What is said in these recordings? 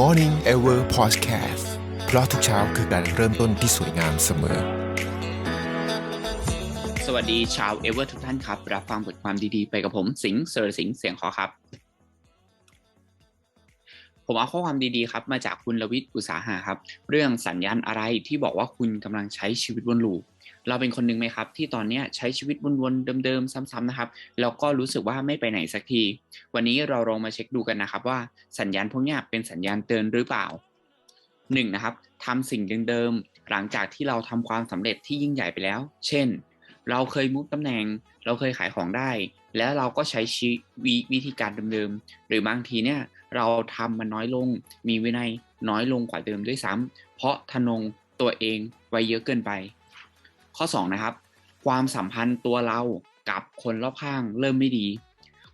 Morning Ever Podcast เพราะทุกเช้าคือการเริ่มต้นที่สวยงามเสมอ สวัสดีชาวเอเวอร์ทุกท่านครับ รับฟังบทความดีๆ ไปกับผมสิงห์เซอร์สิงห์เสียงขอครับ ผมเอาข้อความดีๆครับ มาจากคุณลวิทย์อุตสาหะครับ เรื่องสัญญาณอะไรที่บอกว่าคุณกำลังใช้ชีวิตวนลูป เราเป็นคนหนึ่งไหมครับ ที่ตอนนี้ใช้ชีวิตวนๆเดิมๆซ้ำๆนะครับแล้วก็รู้สึกว่าไม่ไปไหนสักที วันนี้เราลองมาเช็คดูกันนะครับ ว่าสัญญาณพวกนี้เป็นสัญญาณเตือนหรือเปล่าหนึ่งนะครับทำสิ่งเดิมๆหลังจากที่เราทำความสำเร็จที่ยิ่งใหญ่ไปแล้ว เช่น เราเคยมุกตำแหน่ง เราเคยขายของได้ แล้วเราก็ใช้ชีวิวิธีการเดิมๆหรือบางทีเนี่ยเราทำมันน้อยลง มีวินัยน้อยลงกว่าเดิมด้วยซ้ำเพราะทนงตัวเองไว้เยอะเกินไป ข้อ2นะครับ ความสัมพันธ์ตัวเรากับคนรอบข้างเริ่มไม่ดี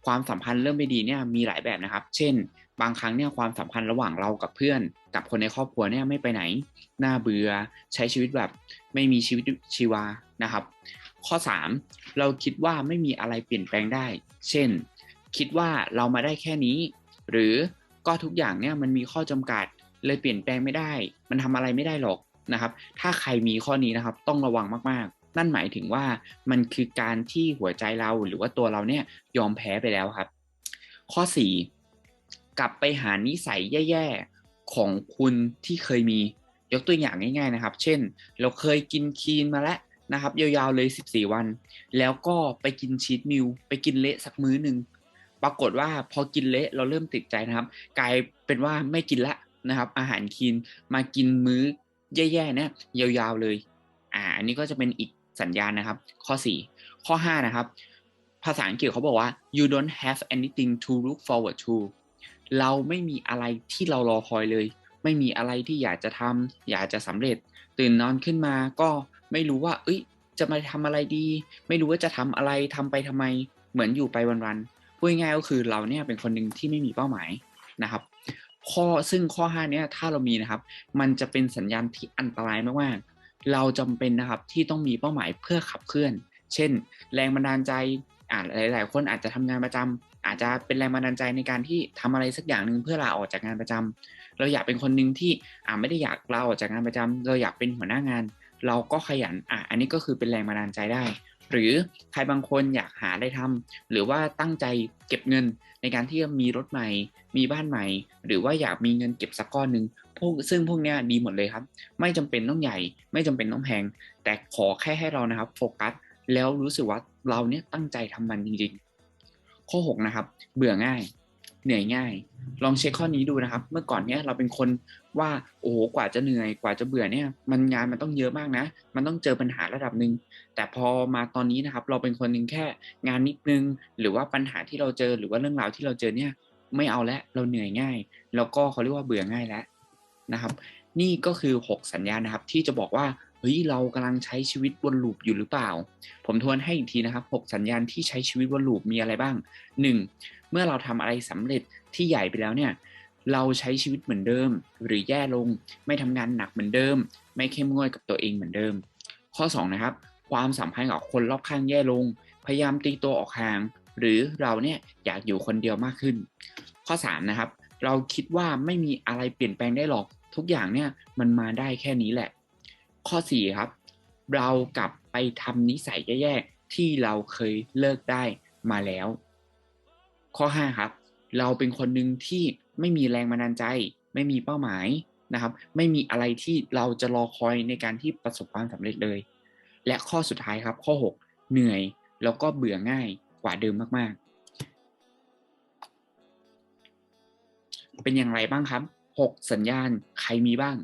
ความสัมพันธ์เริ่มไม่ดีเนี่ยมีหลายแบบนะครับ เช่น บางครั้งเนี่ยความสัมพันธ์ระหว่างเรากับเพื่อน กับคนในครอบครัวเนี่ยไม่ไปไหน น่าเบื่อใช้ชีวิตแบบไม่มีชีวิตชีวานะครับ ข้อ 3 เราคิดว่าไม่มีอะไรเปลี่ยนแปลงได้ เช่น คิดว่าเรามาได้แค่นี้ หรือก็ทุกอย่างเนี่ยมันมีข้อจำกัดเลยเปลี่ยนแปลงไม่ได้ มันทำอะไรไม่ได้หรอก นะครับ ถ้าใครมีข้อนี้นะครับต้องระวังมากๆ นั่นหมายถึงว่ามันคือการที่หัวใจเราหรือว่าตัวเราเนี่ยยอมแพ้ไปแล้วครับ ข้อ 4 กลับไปหานิสัยแย่ๆของคุณที่เคยมียกตัวอย่างง่ายๆนะครับ เช่น เราเคยกินคีนมาแล้วนะครับ ยาวๆเลย 14 วัน แล้วก็ไปกินชีทมิลไปกินเละสักมื้อหนึ่งปรากฏว่าพอกินเละเราเริ่มติดใจนะครับ กลายเป็นว่าไม่กินละนะครับ อาหารคีนมากินมื้อ แย่ๆเนี่ยยาวๆเลย อ่า อันนี้ก็จะเป็นอีกสัญญาณนะครับ ข้อ 4 ข้อ 5 นะครับ ภาษาอังกฤษเขาบอกว่า you don't have anything to look forward to เราไม่มีอะไรที่เรารอคอยเลย ไม่มีอะไรที่อยากจะทำอยากจะสำเร็จ ตื่นนอนขึ้นมาก็ไม่รู้ว่า เอ้ย จะมาทำอะไรดี ไม่รู้ว่าจะทำอะไรทำไปทำไม เหมือนอยู่ไปวันๆพูดง่ายก็คือเราเนี่ยเป็นคนหนึ่งที่ไม่มีเป้าหมายนะครับ ข้อซึ่งข้อ5เนี้ยถ้าเรามีนะครับ มันจะเป็นสัญญาณที่อันตรายมากๆเราจำเป็นนะครับที่ต้องมีเป้าหมายเพื่อขับเคลื่อน เช่น แรงบันดาลใจอ่าหลาย ๆ คนอาจจะทำงานประจำอาจจะเป็นแรงบันดาลใจในการที่ทำอะไรสักอย่างหนึ่งเพื่อลาออกจากงานประจำเราอยากเป็นคนหนึ่งที่อ่าไม่ได้อยากลาออกจากงานประจำเราอยากเป็นหัวหน้างาน เราก็ขยันอะอันนี้ก็คือเป็นแรงบันดาลใจได้ หรือใครบางคนอยากหาได้ทำหรือว่าตั้งใจเก็บเงินในการที่จะมีรถใหม่ มีบ้านใหม่ หรือว่าอยากมีเงินเก็บสักก้อนหนึ่งพวกซึ่งพวกนี้ดีหมดเลยครับ ไม่จำเป็นต้องใหญ่ ไม่จำเป็นต้องแพง แต่ขอแค่ให้เรานะครับโฟกัสแล้วรู้สึกว่าเราเนี่ยตั้งใจทำมันจริงๆ ข้อ 6 นะครับ เบื่อง่าย เหนื่อยง่าย ลองเช็คข้อนี้ดูนะครับ เมื่อก่อนเนี้ยเราเป็นคนว่าโอ้โหกว่าจะเหนื่อยกว่าจะเบื่อเนี่ย มันงานมันต้องเยอะมากนะ มันต้องเจอปัญหาระดับหนึ่งแต่พอมาตอนนี้นะครับ เราเป็นคนหนึ่งแค่งานนิดนึง หรือว่าปัญหาที่เราเจอหรือว่าเรื่องราวที่เราเจอเนี่ยไม่เอาแล้วเราเหนื่อยง่าย แล้วก็เขาเรียกว่าเบื่อง่ายแล้วนะครับ นี่ก็คือ 6 สัญญาณนะครับ ที่จะบอกว่าเฮ้ยเรากำลังใช้ชีวิตวนลูปอยู่หรือเปล่า ผมทวนให้อีกทีนะครับ 6 สัญญาณที่ใช้ชีวิตวนลูปมีอะไรบ้าง 1. เมื่อเราทำอะไรสำเร็จที่ใหญ่ไปแล้วเนี่ยเราใช้ชีวิตเหมือนเดิม หรือแย่ลงไม่ทำงานหนักเหมือนเดิม ไม่เข้มงวดกับตัวเองเหมือนเดิม ข้อ 2 นะครับ ความสัมพันธ์กับคนรอบข้างแย่ลง พยายามตีตัวออกห่าง หรือเราเนี่ยอยากอยู่คนเดียวมากขึ้น ข้อ 3 นะครับ เราคิดว่าไม่มีอะไรเปลี่ยนแปลงได้หรอก ทุกอย่างเนี่ยมันมาได้แค่นี้แหละ ข้อ 4 ครับ เรากลับไปทำนิสัยแย่ๆที่เราเคยเลิกได้มาแล้ว ข้อ5ครับ เราเป็นคนหนึ่งที่ไม่มีแรงบันดาลใจ ไม่มีเป้าหมายนะครับ ไม่มีอะไรที่เราจะรอคอยในการที่ประสบความสำเร็จเลย และข้อสุดท้ายครับ ข้อ 6 เหนื่อยแล้วก็เบื่อง่ายกว่าเดิมมากๆ เป็นอย่างไรบ้างครับ 6 สัญญาณใครมีบ้าง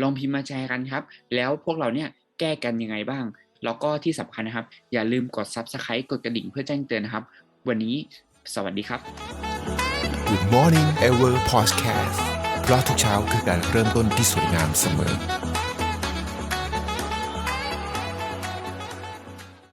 ลองพิมพ์มาแชร์กันครับ แล้วพวกเราเนี่ยแก้กันยังไงบ้าง แล้วก็ที่สำคัญนะครับ อย่าลืมกด Subscribe กดกระดิ่งเพื่อแจ้งเตือนนะครับ วันนี้ สวัสดีครับ Good Morning Ever Podcast เพราะทุกเช้าคือการเริ่มต้นที่สวยงามเสมอ